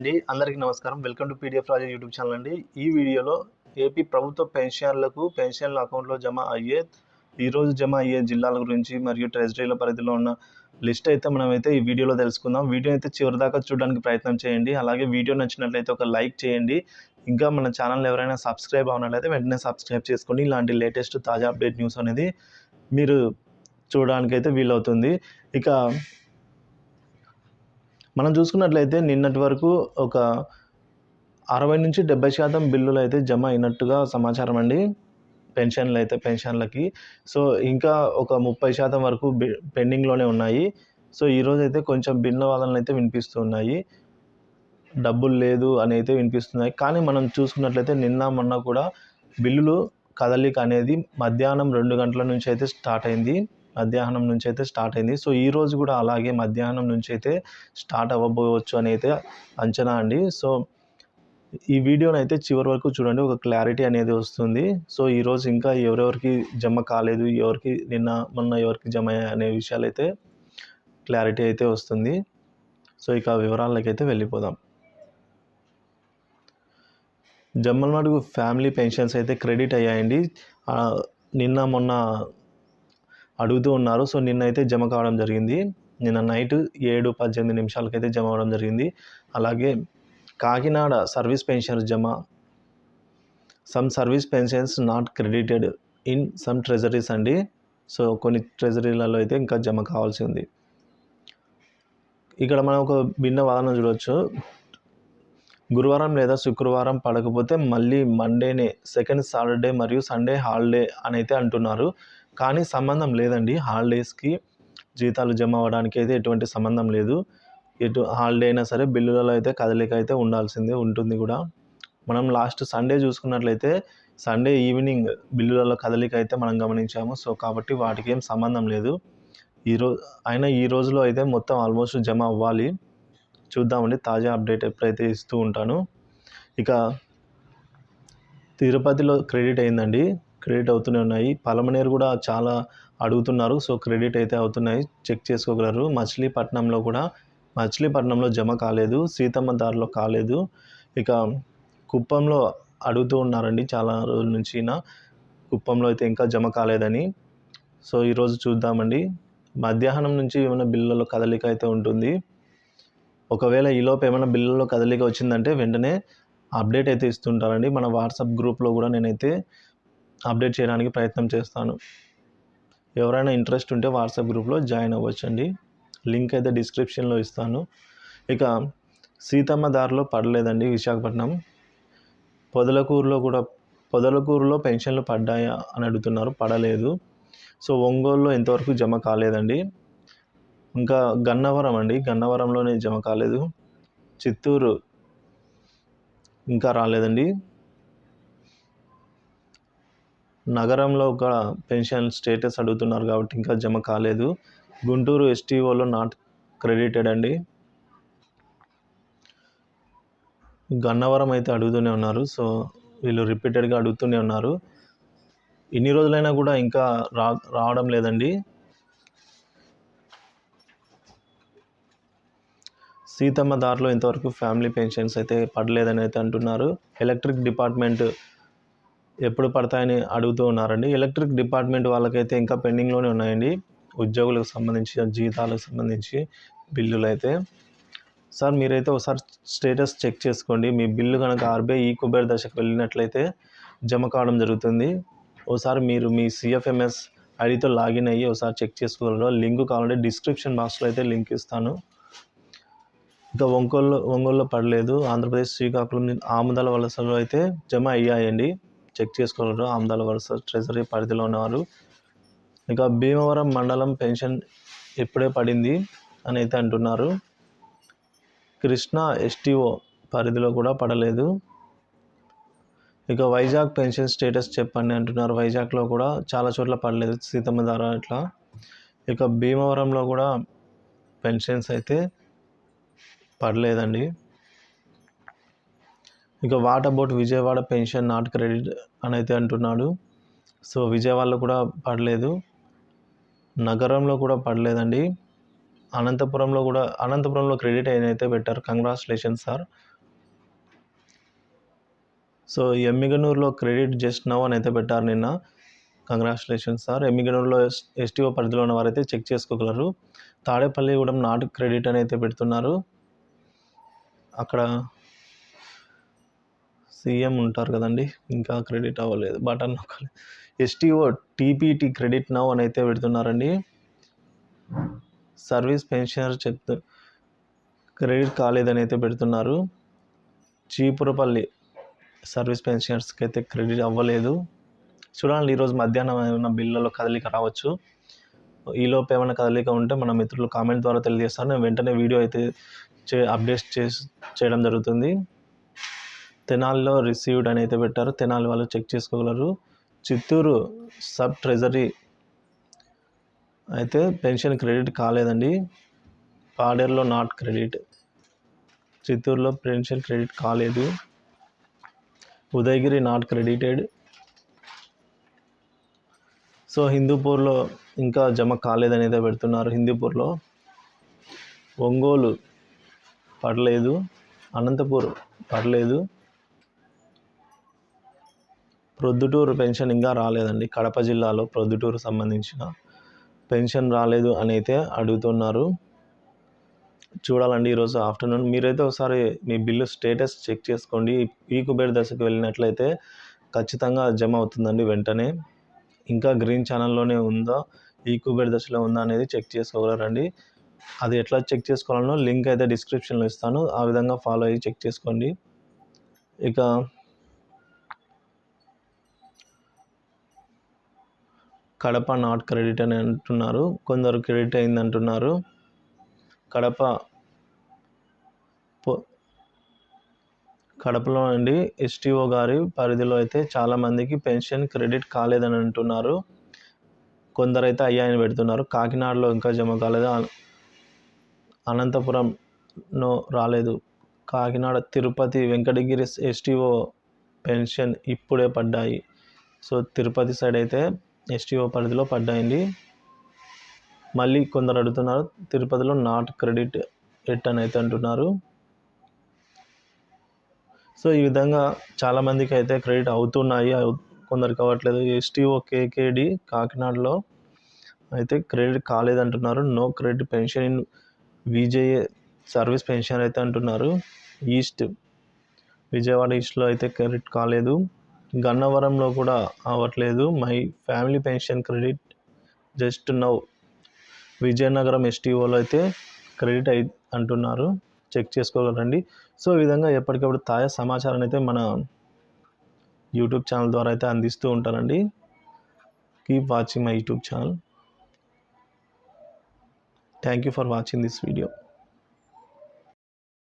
అండి. అందరికీ నమస్కారం. Welcome to PDF Raja YouTube channel అండి. ఈ వీడియోలో ఏపీ ప్రభుత్వ పెన్షన్లకు పెన్షన్ల అకౌంట్లో జమ అయ్యే ఈరోజు జమ అయ్యే జిల్లాల గురించి మరియు ట్రెజరీల పరిధిలో ఉన్న లిస్ట్ అయితే మనమైతే ఈ వీడియోలో తెలుసుకుందాం. వీడియో అయితే చివరిదాకా చూడడానికి ప్రయత్నం చేయండి. అలాగే వీడియో నచ్చినట్లయితే ఒక లైక్ చేయండి. ఇంకా మన ఛానల్ ఎవరైనా సబ్స్క్రైబ్ అవునట్లయితే వెంటనే సబ్స్క్రైబ్ చేసుకోండి ఇలాంటి లేటెస్ట్ తాజా అప్డేట్ న్యూస్ అనేది మీరు చూడడానికి అయితే వీలవుతుంది. ఇక మనం చూసుకున్నట్లయితే నిన్నటి వరకు ఒక అరవై నుంచి డెబ్బై శాతం బిల్లులు అయితే జమ అయినట్టుగా సమాచారం అండి. పెన్షన్లు అయితే పెన్షన్లకి. సో ఇంకా ఒక ముప్పై శాతం వరకు పెండింగ్లోనే ఉన్నాయి. సో ఈరోజు అయితే కొంచెం భిన్న వాదనలు అయితే వినిపిస్తున్నాయి డబ్బులు లేదు అని అయితే వినిపిస్తున్నాయి. కానీ మనం చూసుకున్నట్లయితే నిన్న మొన్న కూడా బిల్లులు కదలిక అనేది మధ్యాహ్నం రెండు గంటల నుంచి అయితే స్టార్ట్ అయింది. మధ్యాహ్నం నుంచి అయితే స్టార్ట్ అయింది. సో ఈ రోజు కూడా అలాగే మధ్యాహ్నం నుంచి అయితే స్టార్ట్ అవ్వబోవచ్చు అని అయితే అంచనా అండి. సో ఈ వీడియోని అయితే చివరి వరకు చూడండి. ఒక క్లారిటీ అనేది వస్తుంది. సో ఈరోజు ఇంకా ఎవరెవరికి జమ కాలేదు ఎవరికి నిన్న మొన్న ఎవరికి జమ అనే విషయాలు అయితే క్లారిటీ అయితే వస్తుంది. సో ఇక వివరాలకి అయితే వెళ్ళిపోదాం. జమ్మలమడుగు ఫ్యామిలీ పెన్షన్స్ అయితే క్రెడిట్ అయ్యాయండి. నిన్న మొన్న అడుగుతూ ఉన్నారు. సో నిన్న అయితే జమ కావడం జరిగింది. నిన్న నైట్ ఏడు పద్దెనిమిది నిమిషాలకైతే జమ అవడం జరిగింది. అలాగే కాకినాడ సర్వీస్ పెన్షన్ జమ. Some service pensions not credited in some treasuries అండి. సో కొన్ని ట్రెజరీలలో అయితే ఇంకా జమ కావాల్సి ఉంది. ఇక్కడ మనం ఒక భిన్న వాదన చూడవచ్చు గురువారం లేదా శుక్రవారం పడకపోతే మళ్ళీ మండేనే సెకండ్ సాటర్డే మరియు సండే హాలిడే అని అయితే అంటున్నారు. కానీ సంబంధం లేదండి. హాలిడేస్కి జీతాలు జమ అవ్వడానికి అయితే ఎటువంటి సంబంధం లేదు. ఎటు హాలిడే అయినా సరే బిల్లులలో అయితే కదలిక అయితే ఉండాల్సిందే ఉంటుంది కూడా. మనం లాస్ట్ సండే చూసుకున్నట్లయితే సండే ఈవినింగ్ బిల్లులలో కదలిక అయితే మనం గమనించాము. సో కాబట్టి వాటికి ఏం సంబంధం లేదు. ఈరోజు అయినా ఈ రోజులో అయితే మొత్తం ఆల్మోస్ట్ జమ అవ్వాలి. చూద్దామండి. తాజా అప్డేట్ ఎప్పుడైతే ఇస్తూ ఉంటాను. ఇక తిరుపతిలో క్రెడిట్ అయిందండి. క్రెడిట్ అవుతూనే ఉన్నాయి. పలమనేరు కూడా చాలా అడుగుతున్నారు. సో క్రెడిట్ అయితే అవుతున్నాయి. చెక్ చేసుకోగలరు. మచిలీపట్నంలో కూడా మచిలీపట్నంలో జమ కాలేదు. సీతమ్మ దారిలో కాలేదు. ఇక కుప్పంలో అడుగుతూ ఉన్నారండి చాలా రోజుల నుంచి కుప్పంలో అయితే ఇంకా జమ కాలేదని. సో ఈరోజు చూద్దామండి. మధ్యాహ్నం నుంచి ఏమైనా బిల్లులలో కదలిక అయితే ఉంటుంది. ఒకవేళ ఈలోపు ఏమైనా బిల్లులో కదలిక వచ్చిందంటే వెంటనే అప్డేట్ అయితే ఇస్తుంటారండి. మన వాట్సాప్ గ్రూప్లో కూడా నేనైతే అప్డేట్ చేయడానికి ప్రయత్నం చేస్తాను. ఎవరైనా ఇంట్రెస్ట్ ఉంటే వాట్సాప్ గ్రూప్లో జాయిన్ అవ్వచ్చండి. లింక్ అయితే డిస్క్రిప్షన్లో ఇస్తాను. ఇక సీతమ్మ దారిలో పడలేదండి విశాఖపట్నం. పొదలకూరులో కూడా పొదలకూరులో పెన్షన్లు పడ్డాయా అని అడుగుతున్నారు పడలేదు. సో ఒంగోలులో ఎంతవరకు జమ కాలేదండి. ఇంకా గన్నవరం అండి గన్నవరంలోనే జమ కాలేదు. చిత్తూరు ఇంకా రాలేదండి. నగరంలో ఒక పెన్షన్ స్టేటస్ అడుగుతున్నారు కాబట్టి ఇంకా జమ కాలేదు. గుంటూరు ఎస్టీఓలో నాట్ క్రెడిటెడ్ అండి. గన్నవరం అయితే అడుగుతూనే ఉన్నారు. సో వీళ్ళు రిపీటెడ్గా అడుగుతూనే ఉన్నారు. ఇన్ని రోజులైనా కూడా ఇంకా రా రావడం లేదండి. సీతమ్మ దారిలో ఇంతవరకు ఫ్యామిలీ పెన్షన్స్ అయితే పడలేదని అయితే అంటున్నారు. ఎలక్ట్రిక్ డిపార్ట్మెంట్ ఎప్పుడు పడతాయని అడుగుతూ ఉన్నారండి. ఎలక్ట్రిక్ డిపార్ట్మెంట్ వాళ్ళకైతే ఇంకా పెండింగ్లోనే ఉన్నాయండి. ఉద్యోగులకు సంబంధించి జీతాలకు సంబంధించి బిల్లులు అయితే సార్ మీరైతే ఒకసారి స్టేటస్ చెక్ చేసుకోండి. మీ బిల్లు కనుక ఆర్బీఐ ఈ కుబేర్ దశకు వెళ్ళినట్లయితే జమ కావడం జరుగుతుంది. ఒకసారి మీరు మీ సిఎఫ్ఎంఎస్ ఐడితో లాగిన్ అయ్యి ఒకసారి చెక్ చేసుకోగలరు. లింక్ కావాలంటే డిస్క్రిప్షన్ బాక్స్లో అయితే లింక్ ఇస్తాను. ఇంకా ఒంగోలు ఒంగోలులో పడలేదు. ఆంధ్రప్రదేశ్ శ్రీకాకుళం ఆముదాల వలసలో అయితే జమ అయ్యాయండి. చెక్ చేసుకోగలరు ఆముదాల వరుస ట్రెజరీ పరిధిలో ఉన్నవారు. ఇక భీమవరం మండలం పెన్షన్ ఇప్పుడే పడింది అని అయితే అంటున్నారు. కృష్ణా ఎస్టీఓ పరిధిలో కూడా పడలేదు. ఇక వైజాగ్ పెన్షన్ స్టేటస్ చెప్పండి అంటున్నారు. వైజాగ్లో కూడా చాలా చోట్ల పడలేదు. సీతమ్మ ధార ఇట్లా. ఇక భీమవరంలో కూడా పెన్షన్స్ అయితే పడలేదండి. ఇక what about Vijayawada pension not credit అని అయితే అంటున్నాడు. సో విజయవాడలో కూడా పడలేదు. నగరంలో కూడా పడలేదండి. అనంతపురంలో కూడా అనంతపురంలో క్రెడిట్ అయిన అయితే పెట్టారు కంగ్రాచులేషన్ సార్. సో ఎమ్మిగనూరులో క్రెడిట్ జస్ట్ నవ్ అని అయితే పెట్టారు నిన్న. Congratulation sir. ఎమ్మిగనూరులో ఎస్ ఎస్టీఓ పరిధిలో ఉన్న వారైతే చెక్ చేసుకోగలరు. తాడేపల్లి కూడా నాట్ క్రెడిట్ అని అయితే పెడుతున్నారు. అక్కడ సీఎం ఉంటారు కదండి ఇంకా క్రెడిట్ అవ్వలేదు. బటన్ నొక్కలేదు ఎస్టీఓ టీపీటీ క్రెడిట్ నవ్ అని అయితే పెడుతున్నారండి. సర్వీస్ పెన్షనర్ చెప్తూ క్రెడిట్ కాలేదని అయితే పెడుతున్నారు. చీపురపల్లి సర్వీస్ పెన్షనర్స్కి అయితే క్రెడిట్ అవ్వలేదు. చూడండి ఈరోజు మధ్యాహ్నం ఏమైనా బిల్లులో కదలిక రావచ్చు. ఈలోపు ఏమైనా కదలిక ఉంటే మన మిత్రులు కామెంట్ ద్వారా తెలియజేస్తారు. నేను వెంటనే వీడియో అయితే చే అప్డేట్ చేసి చేయడం జరుగుతుంది. తెనాల్లో రిసీవ్డ్ అని అయితే పెట్టారు. తెనాలి వాళ్ళు చెక్ చేసుకోగలరు. చిత్తూరు సబ్ ట్రెజరీ అయితే పెన్షన్ క్రెడిట్ కాలేదండి. పాడేరులో నాట్ క్రెడిట్. చిత్తూరులో పెన్షన్ క్రెడిట్ కాలేదు. Udayagiri not credited. సో హిందూపూర్లో ఇంకా జమ కాలేదని అయితే పెడుతున్నారు హిందూపూర్లో. ఒంగోలు పడలేదు. అనంతపూర్ పడలేదు. ప్రొద్దుటూరు పెన్షన్ ఇంకా రాలేదండి. కడప జిల్లాలో ప్రొద్దుటూరు సంబంధించిన పెన్షన్ రాలేదు అని అయితే అడుగుతున్నారు. చూడాలండి ఈరోజు ఆఫ్టర్నూన్. మీరైతే ఒకసారి మీ బిల్లు స్టేటస్ చెక్ చేసుకోండి. ఈ కుబేర్ దశకు వెళ్ళినట్లయితే ఖచ్చితంగా జమ అవుతుందండి వెంటనే. ఇంకా గ్రీన్ ఛానల్లోనే ఉందా? ఈ కుబేర్ దశలో ఉందా అనేది చెక్ చేసుకోగలరండి. అది ఎట్లా చెక్ చేసుకోవాలనో లింక్ అయితే డిస్క్రిప్షన్లో ఇస్తాను. ఆ విధంగా ఫాలో అయ్యి చెక్ చేసుకోండి. ఇక కడప నాట్ క్రెడిట్ అని అంటున్నారు. కొందరు క్రెడిట్ అయింది అంటున్నారు కడప కడపలో అండి ఎస్టీఓ గారి పరిధిలో అయితే చాలామందికి పెన్షన్ క్రెడిట్ కాలేదని అంటున్నారు. కొందరైతే అయ్యాయని పెడుతున్నారు. కాకినాడలో ఇంకా జమ కాలేదు. అనంతపురంలో రాలేదు. కాకినాడ తిరుపతి వెంకటగిరి ఎస్టీఓ పెన్షన్ ఇప్పుడే పడ్డాయి. సో తిరుపతి సైడ్ అయితే ఎస్టీఓ పరిధిలో పడ్డాయండి. మళ్ళీ కొందరు అడుగుతున్నారు తిరుపతిలో నాట్ క్రెడిట్ ఎట్ అని అయితే అంటున్నారు. సో ఈ విధంగా చాలామందికి అయితే క్రెడిట్ అవుతున్నాయి. కొందరికి అవ్వట్లేదు. ఎస్టీఓ కేకేడి కాకినాడలో అయితే credit కాలేదంటున్నారు. No credit pension in Vijaya service pension అయితే అంటున్నారు. ఈస్ట్ విజయవాడ ఈస్ట్లో అయితే క్రెడిట్ కాలేదు. గన్నవరంలో కూడా అవ్వట్లేదు. My family pension credit just now Vizianagaram ఎస్టీఓలో అయితే క్రెడిట్ అయి అంటున్నారు. చెక్ చేసుకోగలరండి. సో ఈ విధంగా ఎప్పటికప్పుడు తాజా సమాచారాన్ని అయితే మన యూట్యూబ్ ఛానల్ ద్వారా అయితే అందిస్తూ ఉంటారండి keep watching my YouTube channel. Thank you for watching this video.